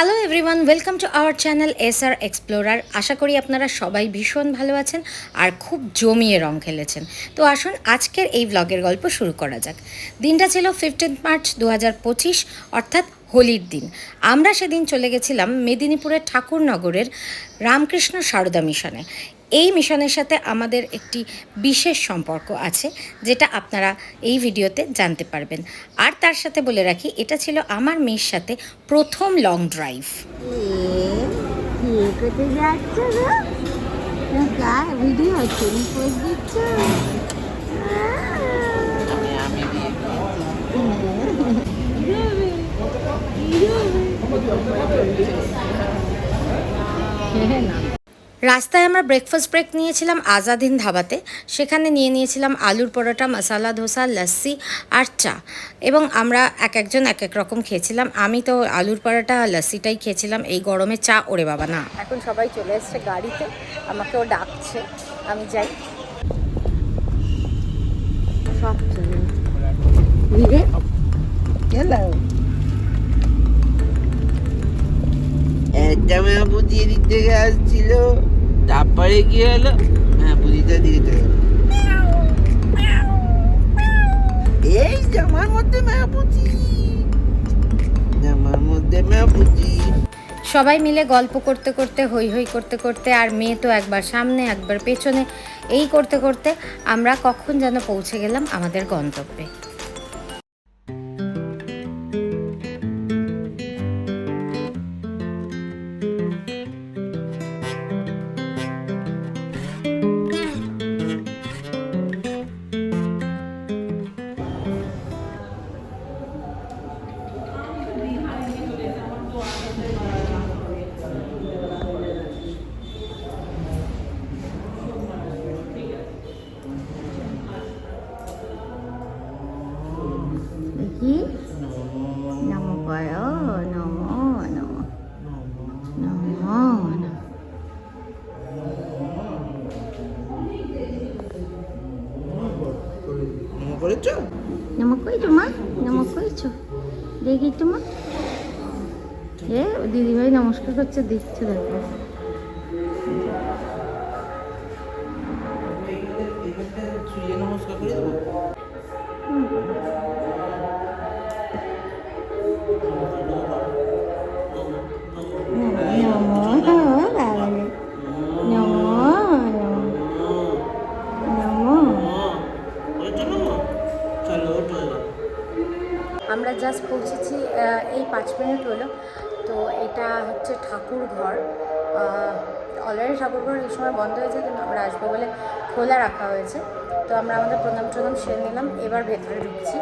Hello everyone welcome to our channel S R explorer আশা করি আপনারা সবাই ভীষণ ভালো আছেন আর খুব জমিয়ে রং খেলেছেন। তো আসুন আজকের এই ব্লগের গল্প শুরু করা যাক। দিনটা ছিল ফিফটিন মার্চ দু পঁচিশ, অর্থাৎ হোলির দিন। আমরা সেদিন চলে গেছিলাম মেদিনীপুরের ঠাকুরনগরের রামকৃষ্ণ সারদা মিশনে। এই মিশনের সাথে আমাদের একটি বিশেষ সম্পর্ক আছে, যেটা আপনারা এই ভিডিওতে জানতে পারবেন। আর তার সাথে বলে রাখি, এটা ছিল আমার মেয়ের সাথে প্রথম লং ড্রাইভ পোজ দিচ্ছ রাস্তায় আমরা ব্রেকফাস্ট ব্রেক নিয়েছিলাম আজাদিন ধাবাতে। সেখানে নিয়ে নিয়েছিলাম আলুর পরোটা মশালা ধোসা লস্যি আর চা। এবং আমরা এক একজন এক এক রকম খেয়েছিলাম। আমি তো আলুর পরোটা আর লস্যিটাই খেয়েছিলাম। এই গরমে চা ওরে বাবা না। এখন সবাই চলে এসছে গাড়িতে। আমাকেও ডাকছে। আমি যাই। সব চলে একটা মেয়ে বুঝি এদিক থেকে আসছিল, তারপরে কি হলো? বুঝিটা দিকে চলে এই জামার মধ্যে মেয়া বুঝি জামার মধ্যে মেয়া বুঝি সবাই মিলে গল্প করতে করতে হই হই করতে করতে, আর মেয়ে তো একবার সামনে, একবার পেছনে, এই করতে করতে আমরা কখন যেন পৌঁছে গেলাম আমাদের গন্তব্যে। নম নমস্কার মা নম কইছো দেখি তো মা এ দিদিভাই নমস্কার করছে দেখছ দেখো। মিনিট হলো তো এটা হচ্ছে ঠাকুর ঘর। অলরেডি ঠাকুর ঘর এই সময় বন্ধ হয়েছে, কিন্তু আমরা আসব বলে খোলা রাখা হয়েছে। তো আমরা আমাদের প্রণাম টনাম সেরে নিলাম, এবার ভেতরে ঢুকছি।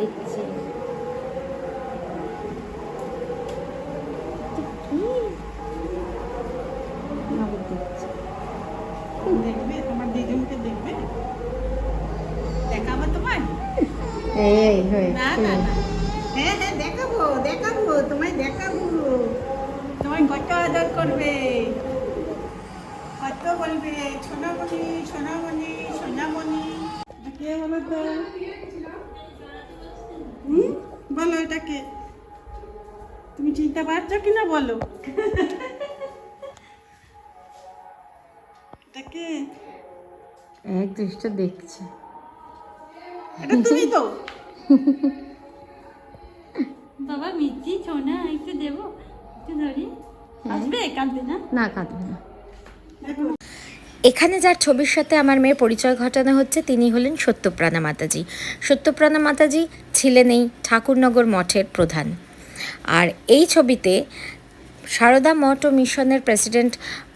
হ্যাঁ হাত দিচ্ছে কি নগদ দিচ্ছে দেখবে তোমার দিদিমকে দেখবে? দেখাবো তোমায়? এই না না না। হ্যাঁ হ্যাঁ দেখাবো দেখাবো তোমায় দেখাবো। তোমায় কত আদর করবে? কত বলবে? সোনামণি সোনামণি সোনামণি। কে বলো তো। বলো এটাকে। তুমি চিনতে পারছ কি না বলো। এটা কে এক দৃষ্ট দেখছে। এটা তুমি তো। বাবা মিষ্টি সোনা একটু দেবো একটু ধরি। আসবে? কাঁদবে না? না কাঁদবে না। এখানে যার ছবির সাথে আমার মেয়ের পরিচয় ঘটানো হচ্ছে তিনি হলেন সত্যপ্রাণা মাতাজি। সত্যপ্রাণা মাতাজি ছিলেন এই ঠাকুরনগর মঠের প্রধান। আর এই ছবিতে সারদা মঠ ও মিশনের প্রেসিডেন্ট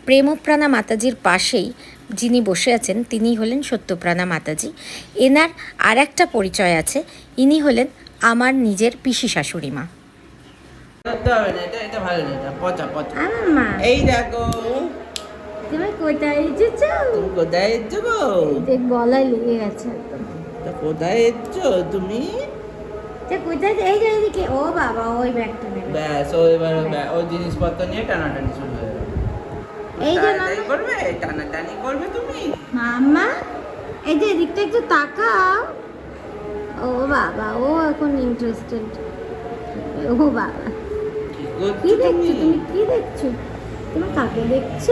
প্রেমপ্রাণা মাতাজির পাশেই যিনি বসে আছেন তিনি হলেন সত্যপ্রাণা মাতাজি। এনার আর একটা পরিচয় আছে ইনি হলেন আমার নিজের পিসি শাশুড়ি মা। আমার এই দেখো। তুমি কোথায় এসেছ? তুমি কোথায় গো? যে গলায় লেগে গেছে তা কোথায় এসছো তুমি? যে কোথায় এই যে এদিকে ও বাবা ওই ব্যাগটা নেবে। ব্যাস ও এবার ওই জিনিসপত্র নিয়ে টানাটানি শুরু হয়ে এই যে মামা করবে? টানাটানি করবে তুমি? মাম্মা এই যে এদিকটা একটু তাকাও। ও বাবা ও এখন ইন্টারেস্টেড ও বাবা। কি দেখছ তুমি? কি দেখছ? তুমি কাকে দেখছ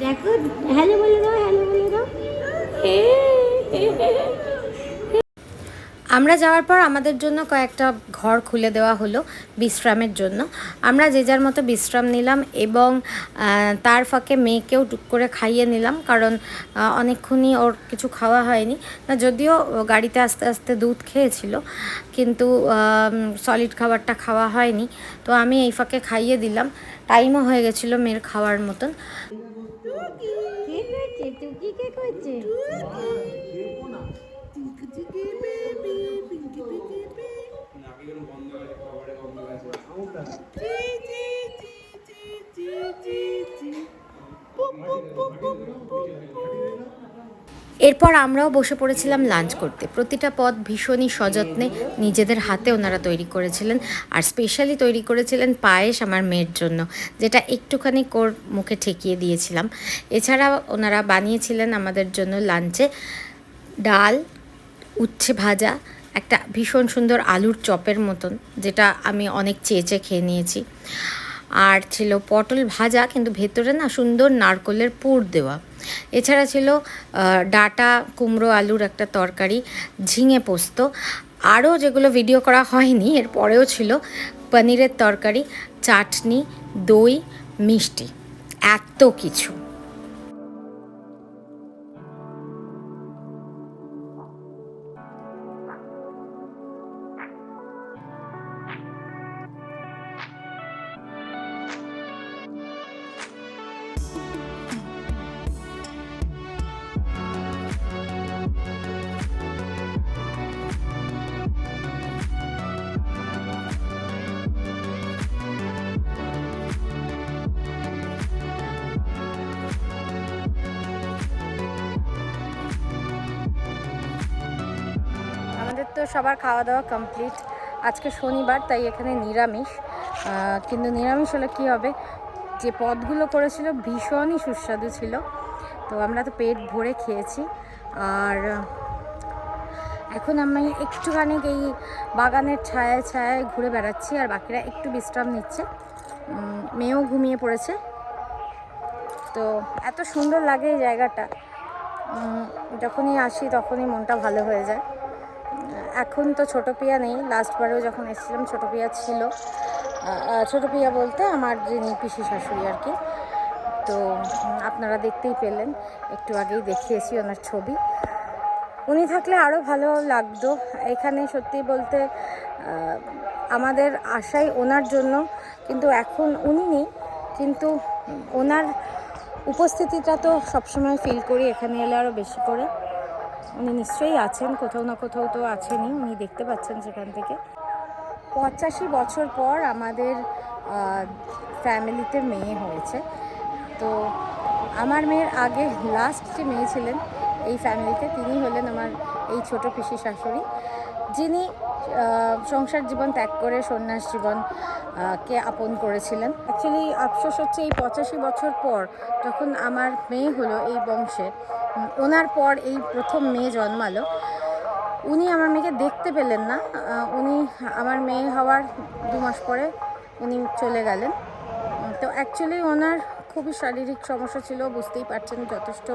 দেখো হ্যালো বলে দাও হ্যালো বলে দাও। আমরা যাওয়ার পর আমাদের জন্য কয়েকটা ঘর খুলে দেওয়া হলো বিশ্রামের জন্য। আমরা যে যার মতো বিশ্রাম নিলাম এবং তার ফাঁকে মেয়েকেও টুক করে খাইয়ে নিলাম কারণ অনেকক্ষণই ওর কিছু খাওয়া হয়নি। না, যদিও গাড়িতে আস্তে আস্তে দুধ খেয়েছিল কিন্তু সলিড খাবারটা খাওয়া হয়নি। তো আমি এই ফাঁকে খাইয়ে দিলাম। টাইমও হয়ে গেছিল মেয়ের খাওয়ার মতন। করছে? এরপর আমরাও বসে পড়েছিলাম লাঞ্চ করতে। প্রতিটা পদ ভীষণই সযত্নে নিজেদের হাতে ওনারা তৈরি করেছিলেন আর স্পেশালি তৈরি করেছিলেন পায়েস আমার মেয়ের জন্য, যেটা একটুখানি কোর মুখে ঠেকিয়ে দিয়েছিলাম। এছাড়া ওনারা বানিয়েছিলেন আমাদের জন্য লাঞ্চে ডাল, উচ্ছে ভাজা, একটা ভীষণ সুন্দর আলুর চপের মতন, যেটা আমি অনেক চেয়ে চেয়ে খেয়ে নিয়েছি। আর ছিল পটল ভাজা, কিন্তু ভেতরে না সুন্দর নারকলের পুর দেওয়া। এছাড়া ছিল ডাটা, কুমড়ো, আলুর একটা তরকারি, ঝিঙে পোস্ত। আরও যেগুলো ভিডিও করা হয়নি, এর পরেও ছিল পনিরের তরকারি, চাটনি, দই, মিষ্টি, এত কিছু। তো সবার খাওয়া দাওয়া কমপ্লিট। আজকে শনিবার, তাই এখানে নিরামিষ। কিন্তু নিরামিষ হলে কী হবে? যে পদগুলো করেছিল ভীষণই সুস্বাদু ছিল। তো আমরা তো পেট ভরে খেয়েছি। আর, এখন আমি একটুখানি এই বাগানের ছায়ায় ছায়ায় ঘুরে বেড়াচ্ছি আর বাকিরা একটু বিশ্রাম নিচ্ছে। মেয়েও ঘুমিয়ে পড়েছে। তো এত সুন্দর লাগে এই জায়গাটা। যখনই আসি তখনই মনটা ভালো হয়ে যায়। এখন তো ছোটো পিয়া নেই। লাস্টবারেও যখন এসেছিলাম ছোটো পিয়া ছিল। ছোট পিয়া বলতে আমার যিনি পিসি শাশুড়ি আর কি। তো আপনারা দেখতেই পেলেন, একটু আগেই দেখিয়েছি ওনার ছবি। উনি থাকলে আরও ভালো লাগতো। এখানে সত্যি বলতে আমাদের আশাই ওনার জন্য, কিন্তু এখন উনি নেই। কিন্তু ওনার উপস্থিতিটা তো সবসময় ফিল করি, এখানে এলে আরও বেশি করে। উনি নিশ্চয়ই আছেন, কোথাও না কোথাও তো আছেনই। উনি দেখতে পাচ্ছেন সেখান থেকে। পঁচাশি বছর পর আমাদের ফ্যামিলিতে মেয়ে হয়েছে। তো আমার মেয়ের আগে লাস্ট যে মেয়ে ছিলেন, এই ফ্যামিলিতে তিনি হলেন আমার এই ছোট পিসি শাশুড়ি। যিনি সংসার জীবন ত্যাগ করে সন্ন্যাস জীবন কে আপন করেছিলেন। অ্যাকচুয়ালি আফসোস হচ্ছে এই পঁচাশি বছর পর যখন আমার মেয়ে হলো এই বংশে ওনার পর এই প্রথম মেয়ে জন্মালো। উনি আমার মেয়েকে দেখতে পেলেন না। উনি আমার মেয়ে হওয়ার দু মাস পরে উনি চলে গেলেন। তো অ্যাকচুয়ালি ওনার খুবই শারীরিক সমস্যা ছিল, বুঝতেই পারছেন যথেষ্ট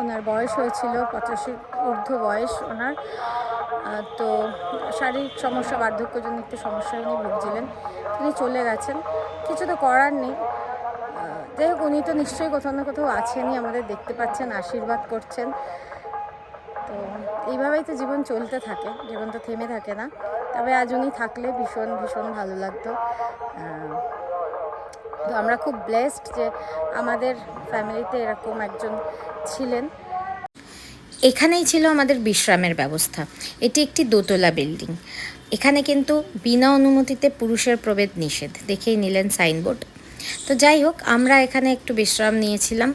ওনার বয়স হয়েছিল পঁচাশির ঊর্ধ্ব বয়স ওনার। তো শারীরিক সমস্যা, বার্ধক্যজনিত একটু সমস্যায় উনি ভুগছিলেন। তিনি চলে গেছেন। কিছু তো করার নেই। যাই হোক, উনি তো নিশ্চয়ই কোথাও না কোথাও আছেনই, আমাদের দেখতে পাচ্ছেন, আশীর্বাদ করছেন। এইভাবেই তো জীবন চলতে থাকে, জীবন তো থেমে থাকে না। তবে আজ উনি থাকলে ভীষণ ভীষণ ভালো লাগতো। তো আমরা খুব ব্লেসড যে আমাদের ফ্যামিলিতে এরকম একজন ছিলেন। এখানেই ছিল আমাদের বিশ্রামের ব্যবস্থা। এটি একটি দোতলা বিল্ডিং এখানে কিন্তু বিনা অনুমতিতে পুরুষের প্রবেশ নিষেধ। দেখেই নিলেন সাইনবোর্ড তো যাই হোক, আমরা এখানে একটু বিশ্রাম নিয়েছিলাম।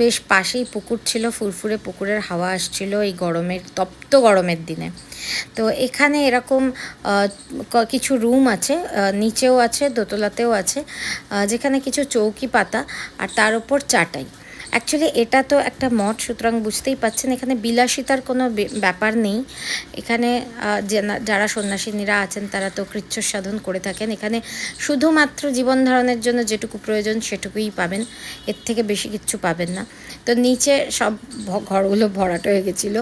বেশ পাশেই পুকুর ছিল, ফুরফুরে পুকুরের হাওয়া আসছিল এই গরমের, তপ্ত গরমের দিনে। তো এখানে এরকম কিছু রুম আছে নিচেও আছে, দোতলাতেও আছে যেখানে কিছু চৌকি পাতা আর তার উপর চাটাই। অ্যাকচুয়ালি এটা তো একটা মঠ, সুতরাং বুঝতেই পাচ্ছেন, এখানে বিলাসিতার কোনো ব্যাপার নেই। এখানে যারা সন্ন্যাসিনীরা আছেন, তারা তো কৃচ্ছ সাধন করে থাকেন। এখানে শুধুমাত্র জীবন ধারণের জন্য যেটুকু প্রয়োজন, সেটুকুই পাবেন। এর থেকে বেশি কিচ্ছু পাবেন না। তো নিচে সব ঘরগুলো ভরাট হয়ে গেছিল,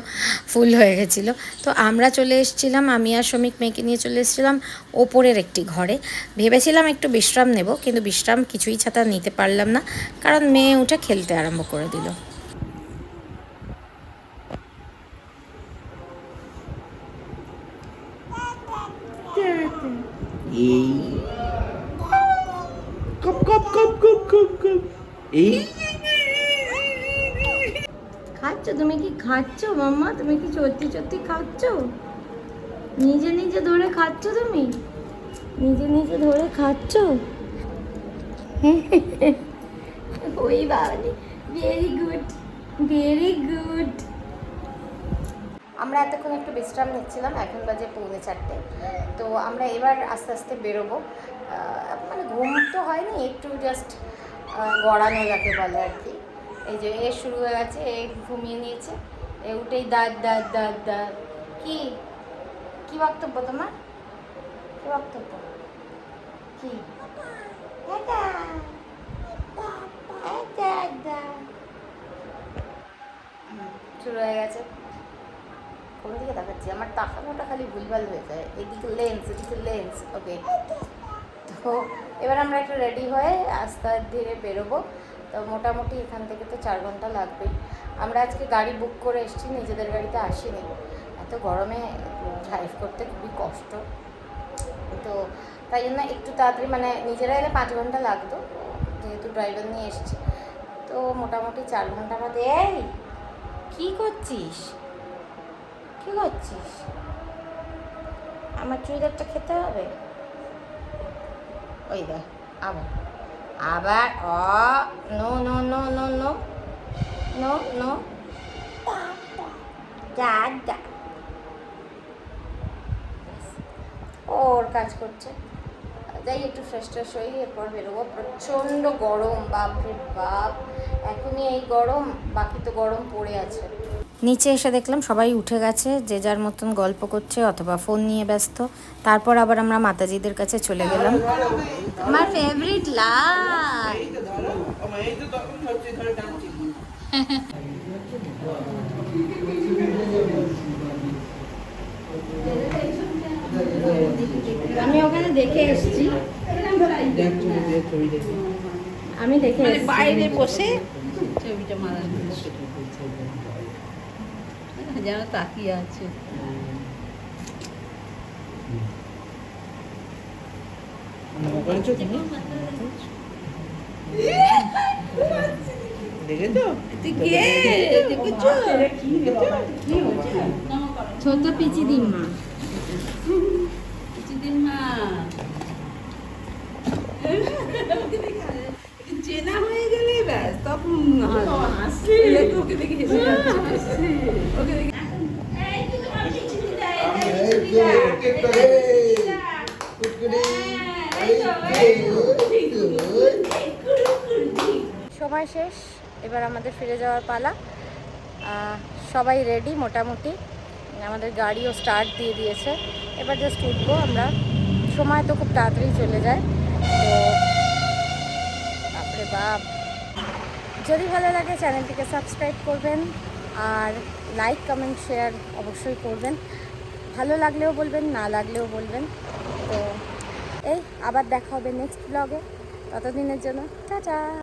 ফুল হয়ে গেছিল। তো আমরা চলে এসেছিলাম, আমি আর শ্রমিক মেয়েকে নিয়ে চলে এসেছিলাম ওপরের একটি ঘরে। ভেবেছিলাম একটু বিশ্রাম নেব, কিন্তু বিশ্রাম কিছুই ছাতা নিতে পারলাম না, কারণ মেয়ে উঠে খেলতে আরম্ভ করে দিল। এই কপ কপ কপ কপ কপ কপ। এই খাচ্ছ? তুমি কি খাচ্ছ মাম্মা? তুমি কি সত্যি সত্যি খাচ্ছ? নিজে নিজে ধরে খাচ্ছ তুমি? নিজে নিজে ধরে খাচ্ছ? ওই বাবালি ভেরি গুড ভেরি গুড আমরা এতক্ষণ একটু বিশ্রাম নিচ্ছিলাম এখন বাজে পৌনে চারটে। তো আমরা এবার আস্তে আস্তে বেরোবো। মানে ঘুম তো হয়নি একটু জাস্ট গড়ানো যাকে বলে আর কি। এই যে এ শুরু হয়ে গেছে এ ঘুমিয়ে নিয়েছে এ উঠেই দাঁত দাঁত দাঁত দাঁত। কি? কি বক্তব্য তোমার? কি বক্তব্য? কি? দাদা দাদা শুরু হয়ে গেছে। কোন দিকে তাকাচ্ছি? আমার তাকানোটা খালি ভুলভাল হয়ে যায়। এদিকে লেন্স এদিকে লেন্স ওকে তো এবার আমরা একটু রেডি হয়ে আস্তে ধীরে বেরোবো। তো মোটামুটি এখান থেকে তো চার ঘণ্টা লাগবেই। আমরা আজকে গাড়ি বুক করে এসেছি, নিজেদের গাড়িতে আসিনি। এত গরমে ড্রাইভ করতে খুবই কষ্ট। তো তাই জন্য একটু তাড়াতাড়ি মানে নিজেরা এলে পাঁচ ঘণ্টা লাগতো, যেহেতু ড্রাইভার নিয়ে এসেছি। তো মোটামুটি চার ঘণ্টা বাদে, এই কী করছিস? কি করছিস? আমার চুড়িদারটা খেতে হবে? ওই দেখ, আবার। আবার অ, no no no no no no no. ওর কাজ করছে। যাই একটু ফ্রেশ ট্রেশ হই এরপর বেরোবো প্রচণ্ড গরম বাপরে বাপ এখনই এই গরম বাকি তো গরম পড়ে আছে নিচে এসে দেখলাম সবাই উঠে গেছে যে যার মতন গল্প করছে অথবা ফোন নিয়ে ব্যস্ত তারপর আবার আমরা মাতাজিদের কাছে চলে গেলাম আমার ফেভারিট লাল এই তো ধরো আমার এই তো তখন ধরছি ধরে টানছি আমি ওখানে দেখে এসেছি। আমি দেখে মানে বাইরে বসে ছবিটা মারা। যেন তাকিয়ে আছে। ছোট পিচি দিম্মা চেনা হয়ে গেলে ব্যাস তখন ওকে দেখে হেসে ওকে দেখে সময় শেষ এবার আমাদের ফিরে যাওয়ার পালা। সবাই রেডি মোটামুটি। আমাদের গাড়িও স্টার্ট দিয়ে দিয়েছে। এবার জাস্ট উঠবো আমরা। সময় তো খুব তাড়াতাড়ি চলে যায়। তো বাপরে বাপ। যদি ভালো লাগে চ্যানেলটিকে সাবস্ক্রাইব করবেন আর লাইক কমেন্ট শেয়ার অবশ্যই করবেন। ভালো লাগলেও বলবেন, না লাগলেও বলবেন। তো এই, আবার দেখা হবে নেক্সট ব্লগে ততদিনের জন্য, টাটা!